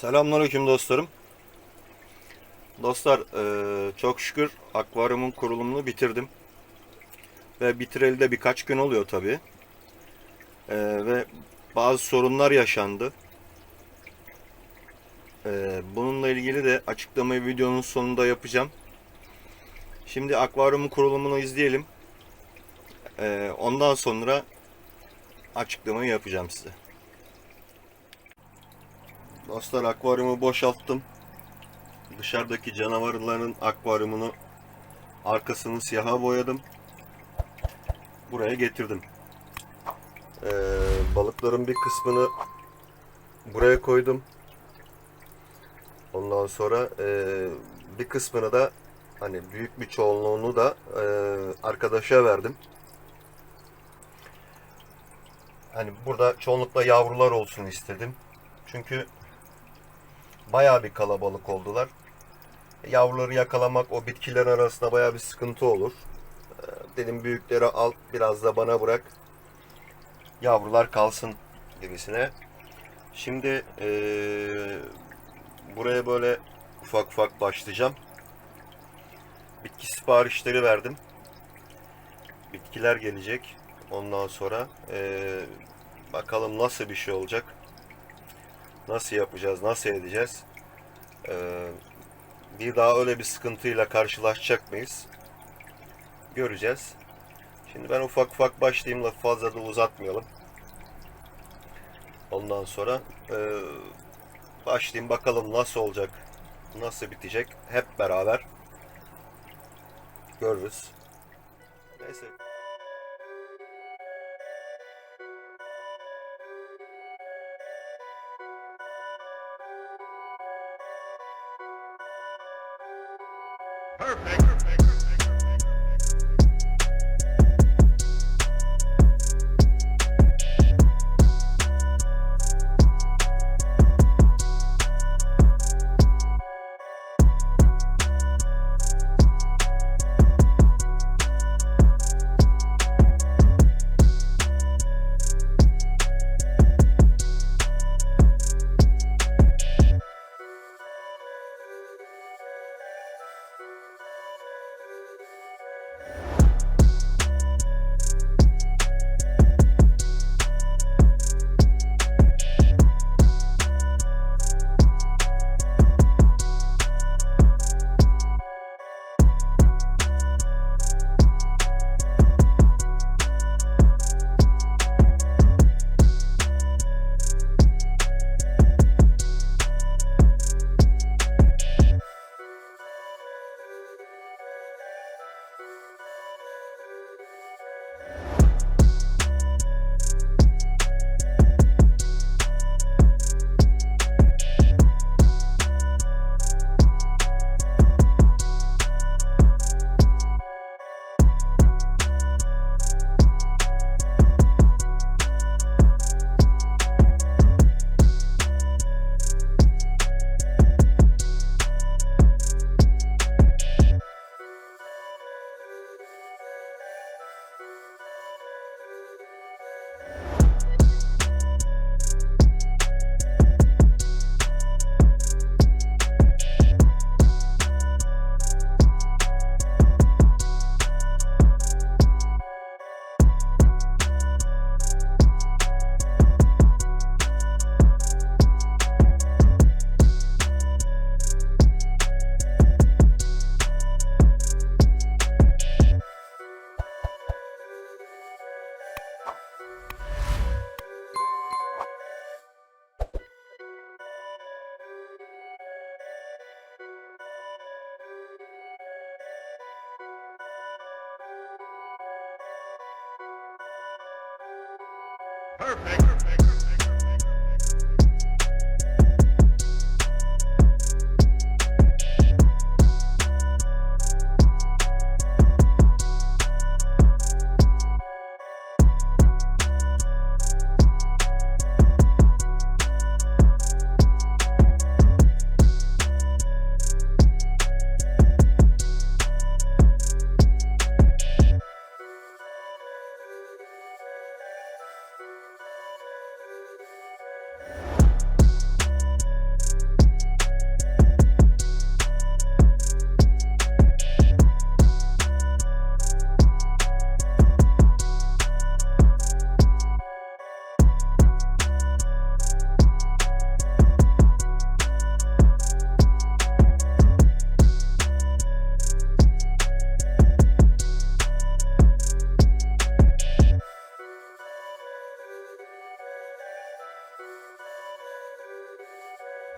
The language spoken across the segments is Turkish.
Selamünaleyküm dostlarım. Dostlar eee, çok şükür akvaryumun kurulumunu bitirdim. Ve bitireli de birkaç gün oluyor tabi. ve bazı sorunlar yaşandı. Eee, bununla ilgili de açıklamayı videonun sonunda yapacağım. Şimdi akvaryumun kurulumunu izleyelim. Ondan sonra açıklamayı yapacağım size. Dostlar akvaryumu boşalttım. Dışarıdaki canavarların akvaryumunu arkasını siyaha boyadım. Buraya getirdim. Ee, balıkların bir kısmını buraya koydum. Ondan sonra ee, bir kısmını da hani büyük bir çoğunluğunu da ee, arkadaşa verdim. Hani burada çoğunlukla yavrular olsun istedim. Çünkü bayağı bir kalabalık oldular. Yavruları yakalamak o bitkiler arasında bayağı bir sıkıntı olur. Ee, Dedim büyükleri al biraz da bana bırak. Yavrular kalsın gibisine. Şimdi eee, buraya böyle ufak ufak başlayacağım. Bitki siparişleri verdim. Bitkiler gelecek. Ondan sonra eee, bakalım nasıl bir şey olacak. Nasıl yapacağız, nasıl edeceğiz? Ee, bir daha öyle bir sıkıntıyla karşılaşacak mıyız? Göreceğiz. Şimdi ben ufak ufak başlayayım lafı fazla da uzatmayalım. Ondan sonra e, başlayayım bakalım nasıl olacak, nasıl bitecek hep beraber görürüz. Neyse. perfect. perfect. Perfect. Perfect.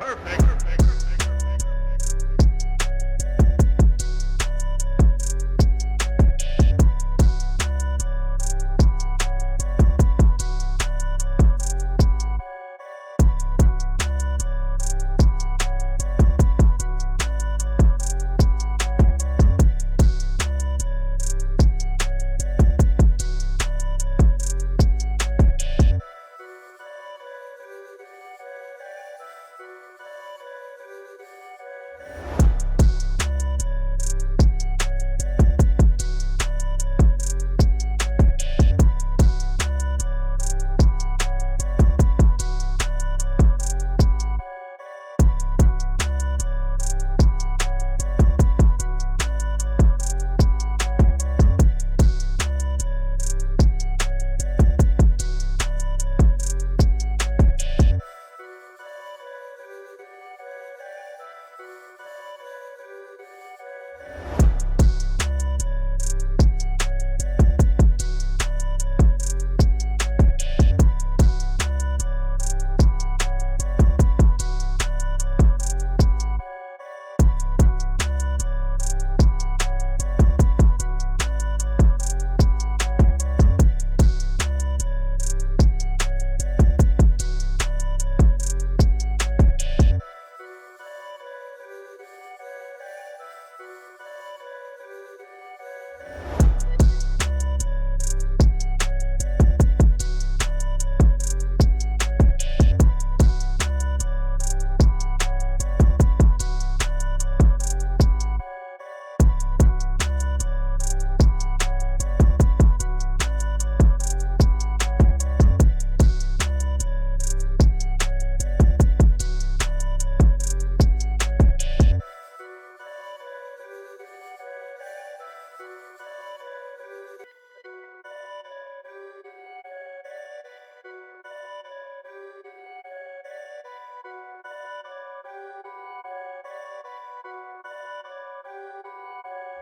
Perfect. Perfect.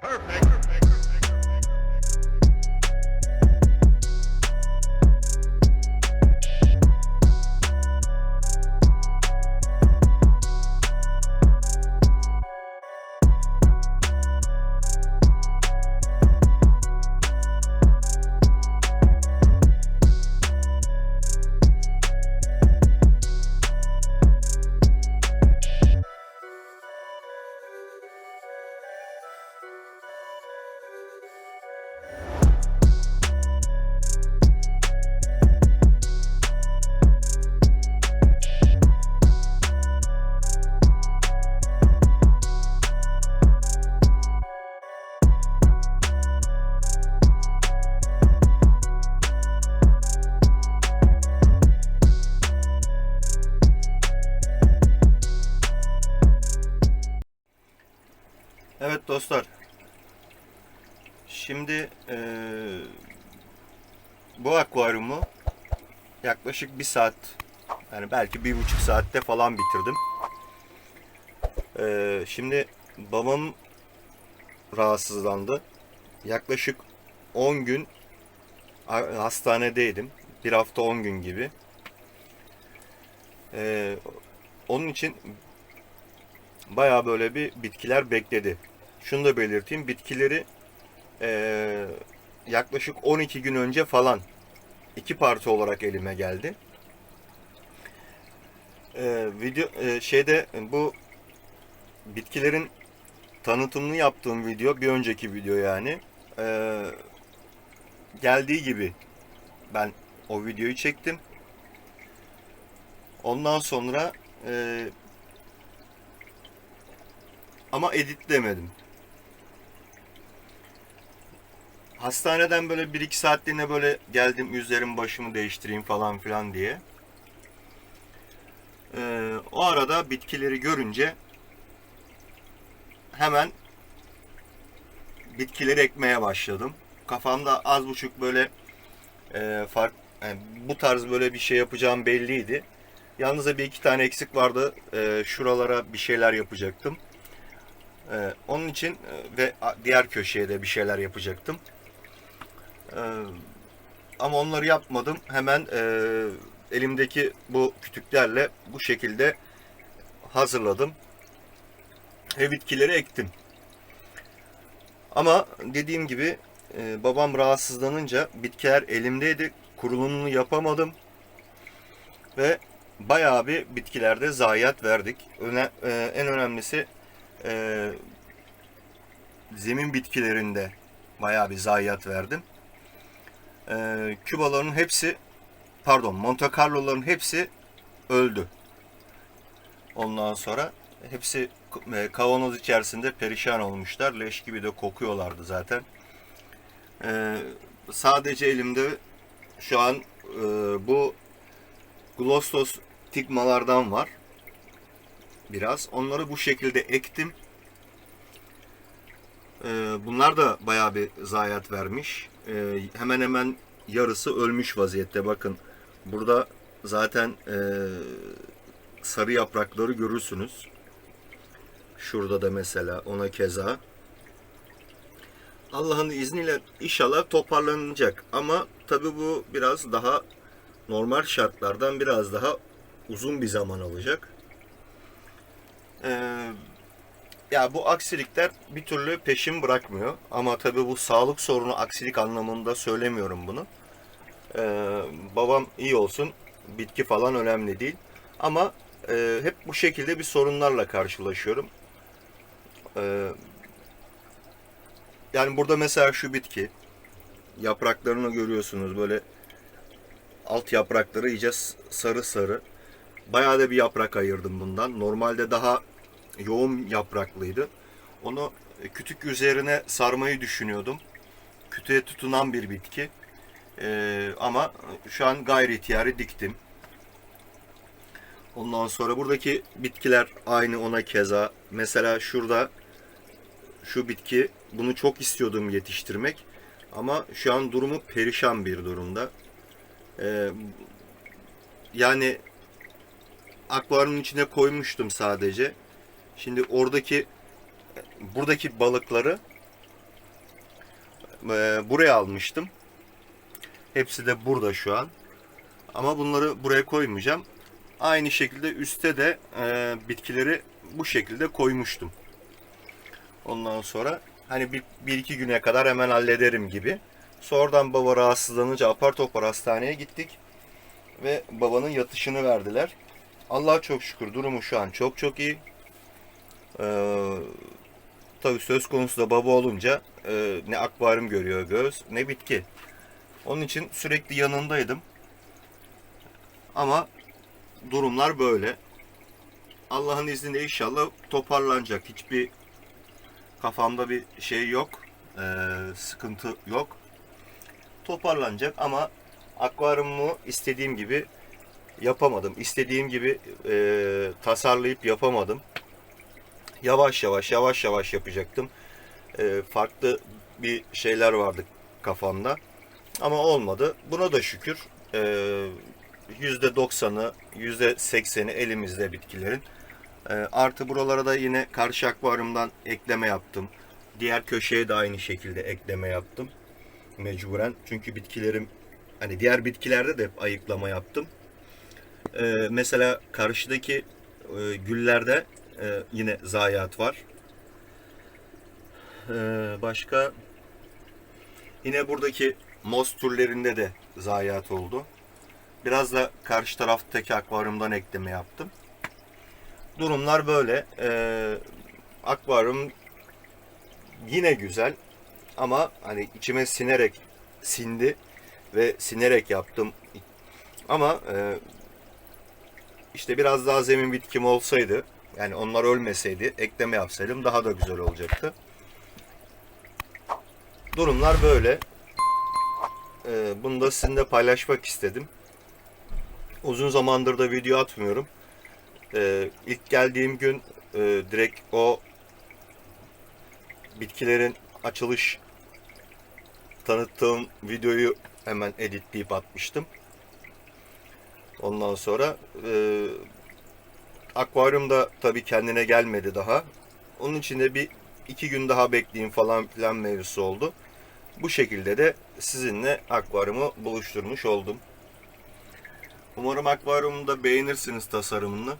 perfect. perfect. Dostlar. Şimdi eee, bu akvaryumu yaklaşık bir saat yani belki bir buçuk saatte falan bitirdim. Eee, şimdi babam rahatsızlandı. Yaklaşık 10 gün ha- hastanedeydim. Bir hafta 10 gün gibi. Eee, onun için bayağı böyle bir bitkiler bekledi. Şunu da belirteyim. Bitkileri eee, yaklaşık 12 gün önce falan iki parça olarak elime geldi. Eee, video eee, şeyde bu bitkilerin tanıtımını yaptığım video bir önceki video yani Eee, geldiği gibi ben o videoyu çektim. Ondan sonra eee ama editlemedim. Hastaneden böyle 1-2 saatliğine böyle geldim üzerim başımı değiştireyim falan filan diye. Ee, o arada bitkileri görünce hemen bitkileri ekmeye başladım. Kafamda az buçuk böyle e, fark yani bu tarz böyle bir şey yapacağım belliydi. Yalnız da bir iki tane eksik vardı. Ee, şuralara bir şeyler yapacaktım. Ee, onun için e, ve diğer köşeye de bir şeyler yapacaktım. Ee, ama onları yapmadım. Hemen e, elimdeki bu kütüklerle bu şekilde hazırladım. Ve bitkileri ektim. Ama dediğim gibi e, babam rahatsızlanınca bitkiler elimdeydi. Kurulumunu yapamadım. Ve bayağı bir bitkilerde zayiat verdik. Öne, e, en önemlisi e, zemin bitkilerinde bayağı bir zayiat verdim. E, Kübaların hepsi pardon Monte Carlo'ların hepsi öldü. Ondan sonra hepsi e, kavanoz içerisinde perişan olmuşlar. Leş gibi de kokuyorlardı zaten. E, sadece elimde şu an e, bu Glostos tigmalardan var. Biraz. Onları bu şekilde ektim. E, bunlar da bayağı bir zayiat vermiş. E, hemen hemen yarısı ölmüş vaziyette. Bakın burada zaten e, sarı yaprakları görürsünüz. Şurada da mesela ona keza. Allah'ın izniyle inşallah toparlanacak. Ama tabi bu biraz daha normal şartlardan biraz daha uzun bir zaman alacak. Ee, ya bu aksilikler bir türlü peşin bırakmıyor. Ama tabi bu sağlık sorunu aksilik anlamında söylemiyorum bunu. Ee, babam iyi olsun. Bitki falan önemli değil. Ama e, hep bu şekilde bir sorunlarla karşılaşıyorum. Ee, yani burada mesela şu bitki yapraklarını görüyorsunuz böyle alt yaprakları iyice sarı sarı. Bayağı da bir yaprak ayırdım bundan. Normalde daha yoğun yapraklıydı. Onu kütük üzerine sarmayı düşünüyordum. Kütüğe tutunan bir bitki. Ee, ama şu an gayri ihtiyari diktim. Ondan sonra buradaki bitkiler aynı ona keza. Mesela şurada şu bitki bunu çok istiyordum yetiştirmek. Ama şu an durumu perişan bir durumda. Ee, yani akvaryumun içine koymuştum sadece. Şimdi oradaki buradaki balıkları e, buraya almıştım. Hepsi de burada şu an. Ama bunları buraya koymayacağım. Aynı şekilde üstte de e, bitkileri bu şekilde koymuştum. Ondan sonra hani bir, bir iki güne kadar hemen hallederim gibi. Sonradan baba rahatsızlanınca apar topar hastaneye gittik. Ve babanın yatışını verdiler. Allah'a çok şükür durumu şu an çok çok iyi. Ee, tabii söz konusu da baba olunca e, ne akvaryum görüyor göz ne bitki. Onun için sürekli yanındaydım. Ama durumlar böyle. Allah'ın izniyle inşallah toparlanacak. Hiçbir kafamda bir şey yok. Ee, sıkıntı yok. Toparlanacak ama akvaryumu istediğim gibi yapamadım. İstediğim gibi e, tasarlayıp yapamadım. Yavaş yavaş yavaş yavaş yapacaktım. E, farklı bir şeyler vardı kafamda. Ama olmadı. Buna da şükür. E, %90'ı, %80'i elimizde bitkilerin. E, artı buralara da yine karşı akvaryumdan ekleme yaptım. Diğer köşeye de aynı şekilde ekleme yaptım. Mecburen. Çünkü bitkilerim hani diğer bitkilerde de hep ayıklama yaptım. E, mesela karşıdaki e, güllerde e, yine zayiat var. E, başka yine buradaki moz türlerinde de zayiat oldu. Biraz da karşı taraftaki akvaryumdan ekleme yaptım. Durumlar böyle. Ee, akvaryum yine güzel ama hani içime sinerek sindi ve sinerek yaptım. Ama e, işte biraz daha zemin bitkim olsaydı yani onlar ölmeseydi ekleme yapsaydım daha da güzel olacaktı. Durumlar böyle. Ee, bunu da sizinle paylaşmak istedim. Uzun zamandır da video atmıyorum. Ee, ilk geldiğim gün e, direkt o bitkilerin açılış tanıttığım videoyu hemen editleyip atmıştım. Ondan sonra e, akvaryumda tabii kendine gelmedi daha. Onun için de bir iki gün daha bekleyeyim falan filan mevzusu oldu. Bu şekilde de sizinle akvaryumu buluşturmuş oldum. Umarım akvaryumunu da beğenirsiniz tasarımını.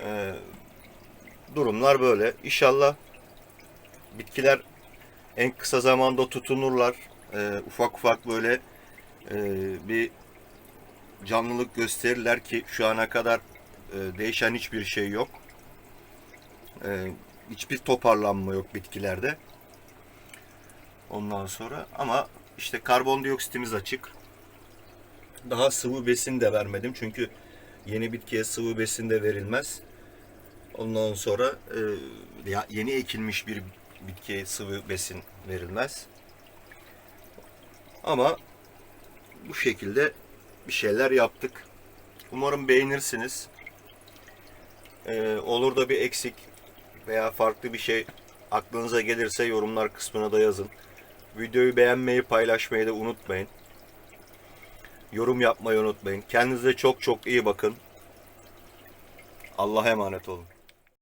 Ee, durumlar böyle. İnşallah bitkiler en kısa zamanda tutunurlar. Ee, ufak ufak böyle e, bir canlılık gösterirler ki şu ana kadar e, değişen hiçbir şey yok. E, hiçbir toparlanma yok bitkilerde. Ondan sonra ama işte karbondioksitimiz açık. Daha sıvı besin de vermedim çünkü yeni bitkiye sıvı besin de verilmez. Ondan sonra e, yeni ekilmiş bir bitkiye sıvı besin verilmez. Ama bu şekilde bir şeyler yaptık. Umarım beğenirsiniz. Ee, olur da bir eksik veya farklı bir şey aklınıza gelirse yorumlar kısmına da yazın. Videoyu beğenmeyi, paylaşmayı da unutmayın. Yorum yapmayı unutmayın. Kendinize çok çok iyi bakın. Allah'a emanet olun.